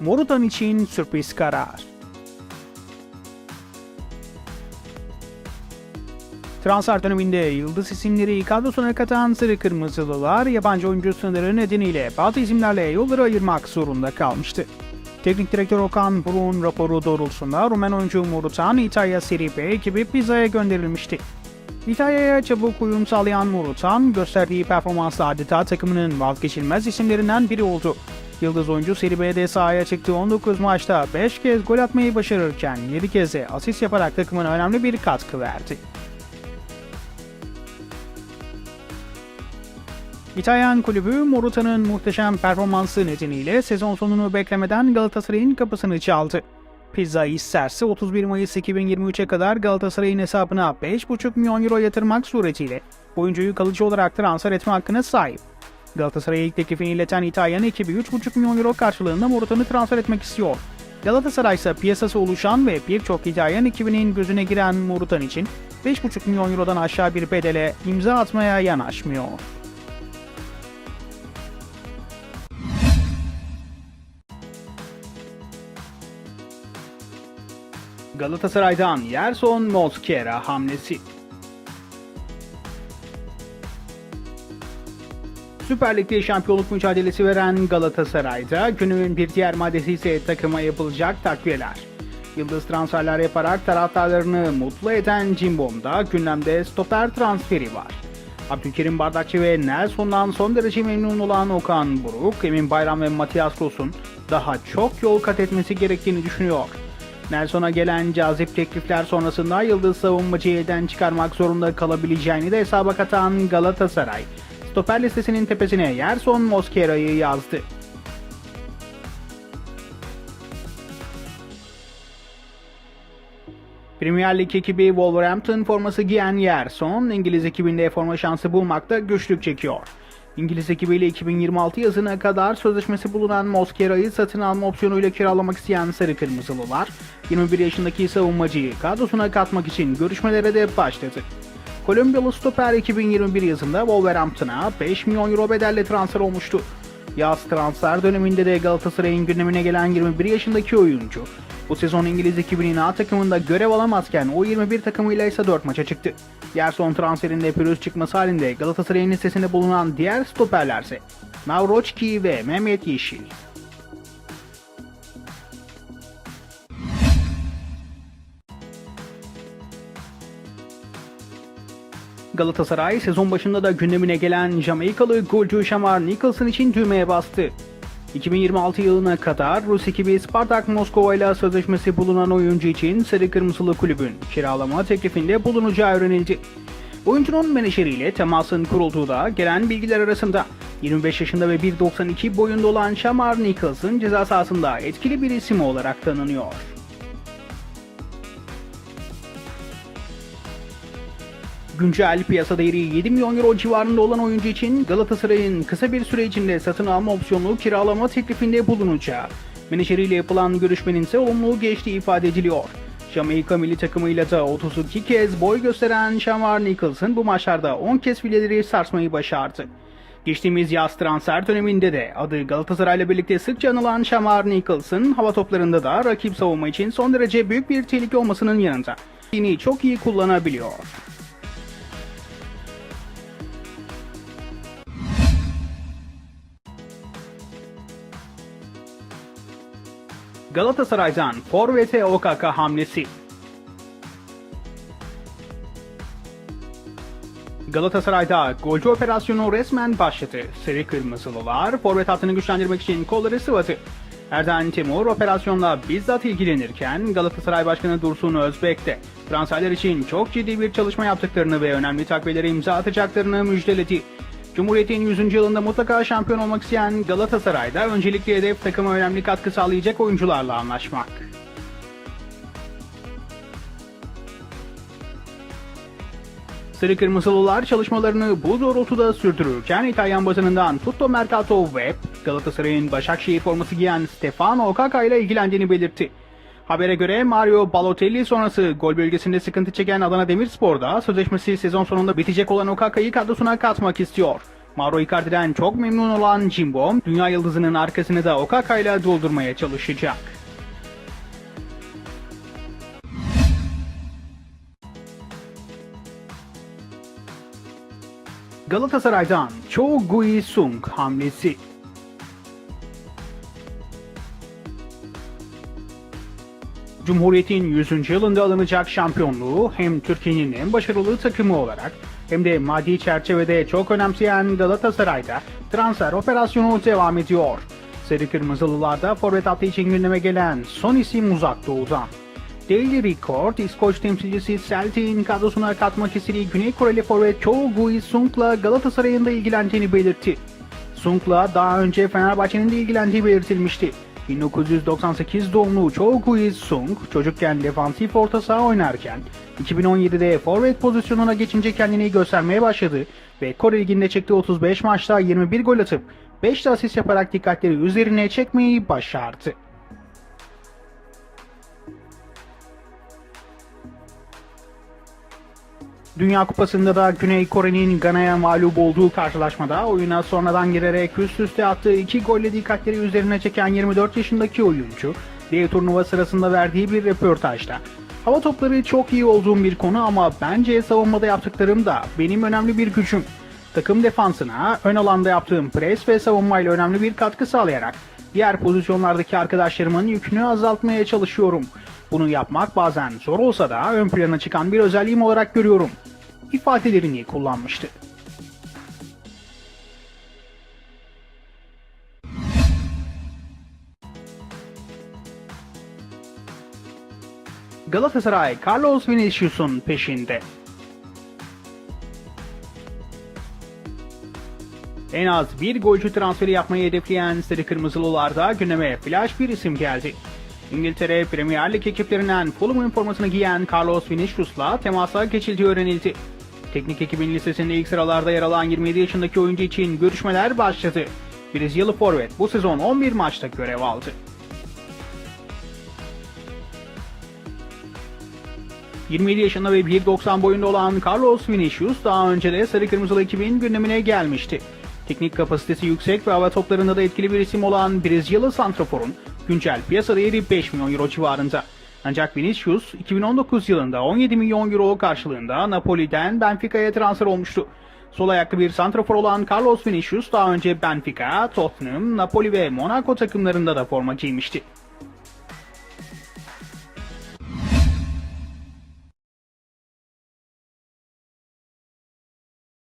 Morutan için sürpriz karar. Transfer döneminde yıldız isimleri kadrosuna katan Sarı Kırmızılılar yabancı oyuncu sınırı nedeniyle bazı isimlerle yolları ayırmak zorunda kalmıştı. Teknik direktör Okan Buruk'un raporu doğrultusunda Rumen oyuncu Morutan İtalya Serie B ekibi Pisa'ya gönderilmişti. İtalya'ya çabuk uyum sağlayan Morutan gösterdiği performansla adeta takımının vazgeçilmez isimlerinden biri oldu. Yıldız oyuncu Serie B'de sahaya çıktığı 19 maçta 5 kez gol atmayı başarırken 7 kez de asist yaparak takımına önemli bir katkı verdi. İtalyan kulübü Moruta'nın muhteşem performansı nedeniyle sezon sonunu beklemeden Galatasaray'ın kapısını çaldı. Pizza isterse 31 Mayıs 2023'e kadar Galatasaray'ın hesabına 5,5 milyon euro yatırmak suretiyle oyuncuyu kalıcı olarak transfer etme hakkına sahip. Galatasaray'a ilk teklifini ileten İtalyan ekibi 3,5 milyon euro karşılığında Moruta'nı transfer etmek istiyor. Galatasaray ise piyasası oluşan ve birçok İtalyan ekibinin gözüne giren Morutan için 5,5 milyon eurodan aşağı bir bedele imza atmaya yanaşmıyor. Galatasaray'dan Yerson Mosquera hamlesi. Süper Lig'de şampiyonluk mücadelesi veren Galatasaray'da günün bir diğer maddesi ise takıma yapılacak takviyeler. Yıldız transferler yaparak taraftarlarını mutlu eden Cimbom'da gündemde stoper transferi var. Abdülkerim Bardakçı ve Nelson'dan son derece memnun olan Okan Buruk, Emin Bayram ve Matias Ros'un daha çok yol kat etmesi gerektiğini düşünüyor. Nelson'a gelen cazip teklifler sonrasında Yıldız savunmacıyı elden çıkarmak zorunda kalabileceğini de hesaba katan Galatasaray, stoper listesinin tepesine Yerson Mosquera'yı yazdı. Premier Lig ekibi Wolverhampton forması giyen Yerson, İngiliz ekibinde forma şansı bulmakta güçlük çekiyor. İngiliz ekibiyle 2026 yazına kadar sözleşmesi bulunan Mosquera'yı satın alma opsiyonuyla kiralamak isteyen Sarı Kırmızılılar, 21 yaşındaki savunmacıyı kadrosuna katmak için görüşmelere de başladı. Kolombiyalı stoper 2021 yazında Wolverhampton'a 5 milyon euro bedelle transfer olmuştu. Yaz transfer döneminde de Galatasaray'ın gündemine gelen 21 yaşındaki oyuncu, bu sezon İngiliz ekibinin A takımında görev alamazken o 21 takımıyla ise 4 maça çıktı. Gerson transferinde pürüz çıkması halinde Galatasaray'ın listesinde bulunan diğer stoperlerse Mavroçki ve Mehmet Yeşil. Galatasaray sezon başında da gündemine gelen Jamaikalı golcü Shamar Nicholson için düğmeye bastı. 2026 yılına kadar Rus ekibi Spartak Moskova ile sözleşmesi bulunan oyuncu için Sarı Kırmızılı kulübün kiralama teklifinde bulunacağı öğrenildi. Oyuncunun menajeriyle temasın kurulduğu da gelen bilgiler arasında 25 yaşında ve 1.92 boyunda olan Shamar Nicholson ceza sahasında etkili bir isim olarak tanınıyor. Güncel piyasa değeri 7 milyon euro civarında olan oyuncu için Galatasaray'ın kısa bir süre içinde satın alma opsiyonlu kiralama teklifinde bulunacağı, menajeriyle yapılan görüşmenin ise olumlu geçtiği ifade ediliyor. Jamaika milli takımıyla da 32 kez boy gösteren Shamar Nicholson bu maçlarda 10 kez fileleri sarsmayı başardı. Geçtiğimiz yaz transfer döneminde de adı Galatasaray'la birlikte sıkça anılan Shamar Nicholson hava toplarında da rakip savunma için son derece büyük bir tehlike olmasının yanında yine çok iyi kullanabiliyor. Galatasaray'dan Forvet'e OKK hamlesi. Galatasaray'da golcü operasyonu resmen başladı. Sarı Kırmızılılar forvet hattını güçlendirmek için kolları sıvadı. Erden Timur operasyonla bizzat ilgilenirken Galatasaray Başkanı Dursun Özbek de transferler için çok ciddi bir çalışma yaptıklarını ve önemli takviyeleri imza atacaklarını müjdeledi. Cumhuriyet'in 100. yılında mutlaka şampiyon olmak isteyen Galatasaray'da öncelikli hedef takıma önemli katkı sağlayacak oyuncularla anlaşmak. Sarı Kırmızılılar çalışmalarını bu doğrultuda sürdürürken İtalyan basınından Tutto Mercato Web, Galatasaray'ın Başakşehir forması giyen Stefano Okaka ile ilgilendiğini belirtti. Habere göre Mario Balotelli sonrası gol bölgesinde sıkıntı çeken Adana Demirspor'da sözleşmesi sezon sonunda bitecek olan Okaka'yı kadrosuna katmak istiyor. Mauro Icardi'den çok memnun olan Cimbom, dünya yıldızının arkasını da Okaka ile doldurmaya çalışacak. Galatasaray'dan Cho Gui-sung hamlesi. Cumhuriyet'in 100. yılında alınacak şampiyonluğu hem Türkiye'nin en başarılı takımı olarak hem de maddi çerçevede çok önemseyen Galatasaray'da transfer operasyonu devam ediyor. Sarı Kırmızılılarda forvet hattı için gündeme gelen son isim uzak doğudan. Daily Record, İskoç temsilcisi Celtic'in kadrosuna katmak istediği Güney Koreli forvet Cho Gui-sung'la Galatasaray'ın da ilgilendiğini belirtti. Sung'la daha önce Fenerbahçe'nin de ilgilendiği belirtilmişti. 1998 doğumlu Cho Gui-sung çocukken defansif orta saha oynarken 2017'de forvet pozisyonuna geçince kendini göstermeye başladı ve Kore Ligi'nde çıktığı 35 maçta 21 gol atıp 5 de asist yaparak dikkatleri üzerine çekmeyi başardı. Dünya Kupası'nda da Güney Kore'nin Gana'ya mağlup olduğu karşılaşmada oyuna sonradan girerek üst üste attığı iki golle dikkatleri üzerine çeken 24 yaşındaki oyuncu, diğer turnuva sırasında verdiği bir röportajda Hava topları çok iyi olduğum bir konu ama bence savunmada yaptıklarım da benim önemli bir gücüm. Takım defansına ön alanda yaptığım pres ve savunmayla önemli bir katkı sağlayarak diğer pozisyonlardaki arkadaşlarımın yükünü azaltmaya çalışıyorum. Bunu yapmak bazen zor olsa da ön plana çıkan bir özelliğim olarak görüyorum. ifadelerini kullanmıştı. Galatasaray Carlos Vinicius'un peşinde. En az bir golcü transferi yapmayı hedefleyen Sarı Kırmızılılarda gündeme flash bir isim geldi. İngiltere Premier Lig ekiplerinden Fulham'ın formasını giyen Carlos Vinicius'la temasa geçildiği öğrenildi. Teknik ekibin listesinde ilk sıralarda yer alan 27 yaşındaki oyuncu için görüşmeler başladı. Brezilyalı forvet bu sezon 11 maçta görev aldı. ...27 yaşında ve 1.90 boyunda olan Carlos Vinicius daha önce de Sarı Kırmızılı ekibin gündemine gelmişti. Teknik kapasitesi yüksek ve hava toplarında da etkili bir isim olan Brezilyalı Santrafor'un güncel piyasa değeri 5 milyon euro civarında. Ancak Vinicius 2019 yılında 17 milyon euro karşılığında Napoli'den Benfica'ya transfer olmuştu. Sol ayaklı bir santrafor olan Carlos Vinicius daha önce Benfica, Tottenham, Napoli ve Monaco takımlarında da forma giymişti.